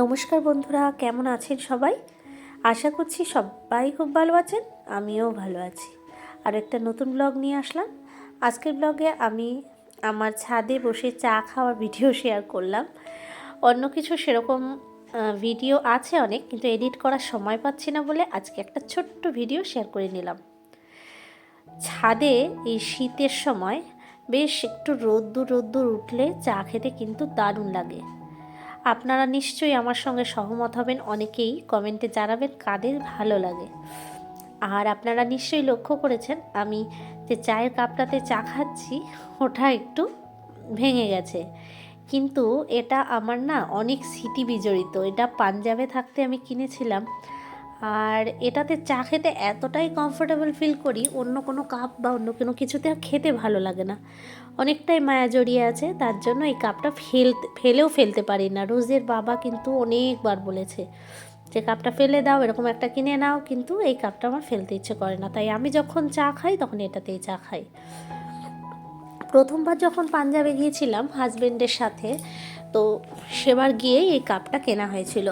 নমস্কার বন্ধুরা, কেমন আছেন সবাই? আশা করছি সবাই খুব ভালো আছেন, আমিও ভালো আছি। আর একটা নতুন ব্লগ নিয়ে আসলাম। আজকের ব্লগে আমি আমার ছাদে বসে চা খাওয়ার ভিডিও শেয়ার করলাম। অন্য কিছু সেরকম ভিডিও আছে অনেক, কিন্তু এডিট করার সময় পাচ্ছি না বলে আজকে একটা ছোট্ট ভিডিও শেয়ার করে নিলাম। ছাদে এই শীতের সময় বেশ একটু রোদ্দুর রোদ্দুর উঠলে চা খেতে কিন্তু দারুণ লাগে। আপনারা নিশ্চয়ই আমার সঙ্গে সহমত হবেন। অনেকেই কমেন্টে জানাবেন কাদের ভালো লাগে। আর আপনারা নিশ্চয়ই লক্ষ্য করেছেন, আমি যে চায়ের কাপটাতে চা খাচ্ছি, ওটা একটু ভেঙে গেছে। কিন্তু এটা আমার না অনেক স্মৃতি বিজড়িত। এটা পাঞ্জাবে থাকতে আমি কিনেছিলাম। আর এটাতে চা খেতে এতটাই কমফোর্টেবল ফিল করি, অন্য কোনো কাপ বা অন্য কোনো কিছুতে খেতে ভালো লাগে না। অনেকটাই মায়া জড়িয়ে আছে, তার জন্য এই কাপটা ফেলতে, ফেলেও ফেলতে পারি না। রোজের বাবা কিন্তু অনেকবার বলেছে, যে কাপটা ফেলে দাও, এরকম একটা কিনে নাও। কিন্তু এই কাপটা আমার ফেলতে ইচ্ছে করে না। তাই আমি যখন চা খাই, তখন এটাতেই চা খাই। প্রথমবার যখন পাঞ্জাবে গিয়েছিলাম হাজবেন্ডের সাথে, তো সেবার গিয়েই এই কাপটা কেনা হয়েছিল।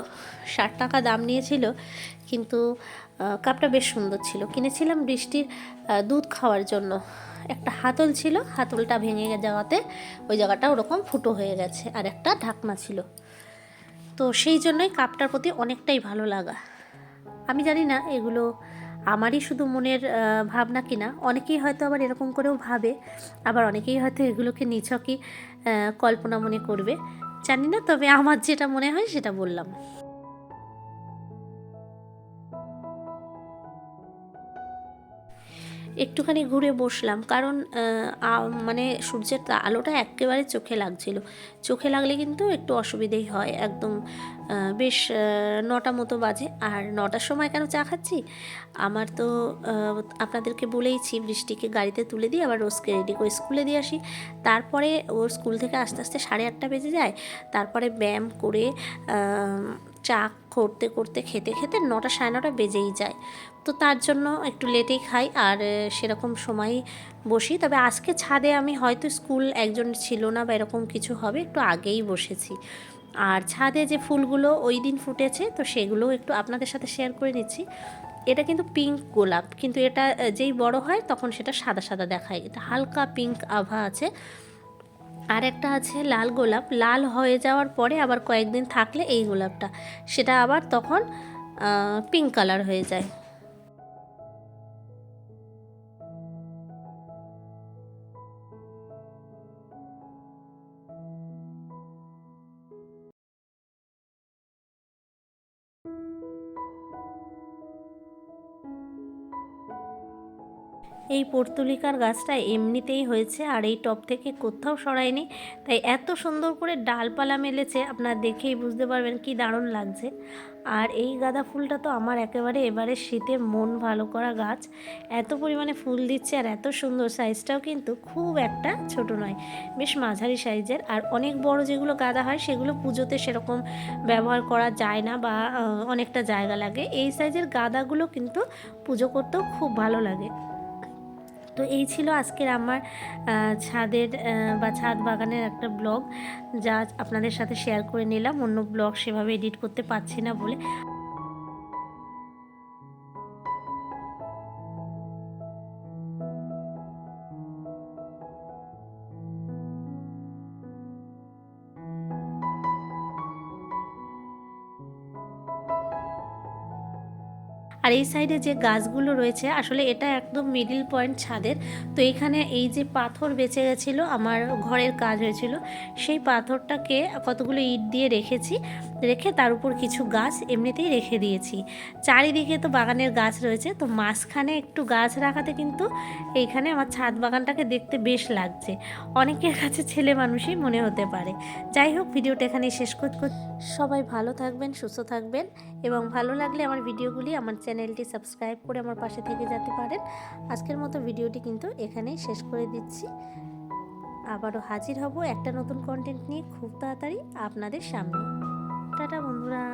ষাট টাকা দাম নিয়েছিল কিন্তু কাপটা বেশ সুন্দর ছিল। কিনেছিলাম বৃষ্টির দুধ খাওয়ার জন্য। একটা হাতল ছিল, হাতলটা ভেঙে যাওয়াতে ওই জায়গাটা ওরকম ফুটো হয়ে গেছে আর একটা ঢাকনা ছিল। তো সেই জন্যই কাপটার প্রতি অনেকটাই ভালো লাগা। আমি জানি না, এগুলো আমারই শুধু মনের ভাবনা কিনা। অনেকেই হয়তো আবার এরকম করেও ভাবে। আবার অনেকেই হয়তো এগুলোকে নিছকই কল্পনা মনে করবে। জানি না, তবে আমার যেটা মনে হয় সেটা বললাম। একটুখানি ঘুরে বসলাম। কারণ মানে সূর্যের আলোটা একেবারে চোখে লাগছিল। চোখে লাগলে কিন্তু একটু অসুবিধেই হয়। একদম বেশ নটা মতো বাজে। আর নটার সময় কেন চা খাচ্ছি? আমার তো আপনাদেরকে বলেইছি, বৃষ্টিকে গাড়িতে তুলে দিয়ে আবার রোজকে রেডি করে স্কুলে দিয়ে আসি। তারপরে ওর স্কুল থেকে আস্তে আস্তে সাড়ে আটটা বেজে যায়। তারপরে ব্যায়াম করে চা করতে করতে, খেতে খেতে নটা সাড়ে নটা বেজেই যায়। তো তার জন্য একটু লেটেই খাই আর সেরকম সময় বসি। তবে আজকে ছাদে আমি হয়তো স্কুল একজন ছিল না বা এরকম কিছু হবে, একটু আগেই বসেছি। আর ছাদে যে ফুলগুলো ওই দিন ফুটেছে, তো সেগুলোও একটু আপনাদের সাথে শেয়ার করে নিচ্ছি এটা কিন্তু পিঙ্ক গোলাপ, কিন্তু এটা যেই বড় হয় তখন সেটা সাদা সাদা দেখায়। এটা হালকা পিঙ্ক আভা আছে। আর একটা আছে লাল গোলাপ। লাল হয়ে যাওয়ার পরে আবার কয়েকদিন থাকলে এই গোলাপটা। সেটা আবার তখন পিঙ্ক কালার হয়ে যায়। এই পর্তুলিকার গাছটা এমনিতেই হয়েছে আর এই টব থেকে কোথাও সরায়নি। তাই এত সুন্দর করে ডালপালা মেলেছে, আপনার দেখেই বুঝতে পারবেন কি দারুণ লাগছে। আর এই গাঁদা ফুলটা তো আমার একেবারে এবারে শীতে মন ভালো করা গাছ। এত পরিমাণে ফুল দিচ্ছে আর এত সুন্দর সাইজটাও কিন্তু খুব একটা ছোট নয়, বেশ মাঝারি সাইজের। আর অনেক বড় যেগুলো গাঁদা হয়, সেগুলো পুজোতে সেরকম ব্যবহার করা যায় না বা অনেকটা জায়গা লাগে। এই সাইজের গাঁদাগুলো কিন্তু পুজো করতেও খুব ভালো লাগে। তো এই ছিল আজকের আমার ছাদের বা ছাদ বাগানের একটা ব্লগ। যা আপনাদের সাথে শেয়ার করে নিলাম। অন্য ব্লগ সেভাবে এডিট করতে পারছি না বলে। আর এই সাইডে যে গাছগুলো রয়েছে, আসলে এটা একদম মিডিল পয়েন্ট ছাদের। তো এখানে এই যে পাথর বেঁচে গেছিল, আমার ঘরের কাজ হয়েছিল, সেই পাথরটাকে কতগুলো ইট দিয়ে রেখেছি, রেখে তার উপর কিছু গাছ এমনিতেই রেখে দিয়েছি। চারিদিকে তো বাগানের গাছ রয়েছে, তো মাঝখানে একটু গাছ রাখাতে কিন্তু এইখানে আমার ছাদ বাগানটাকে দেখতে বেশ লাগছে। অনেকের কাছে ছেলে মানুষই মনে হতে পারে। যাই হোক, ভিডিওটা এখানে শেষ কর কর- সবাই ভালো থাকবেন, সুস্থ থাকবেন, এবং ভালো লাগলে আমার ভিডিওগুলি আমার চ্যানেলটি সাবস্ক্রাইব করে আমার পাশে থেকে যেতে পারেন। আজকের মতো ভিডিওটি কিন্তু এখানেই শেষ করে দিচ্ছি। আবারও হাজির হব একটা নতুন কন্টেন্ট নিয়ে খুব তাড়াতাড়ি আপনাদের সামনে। টাটা বন্ধুরা।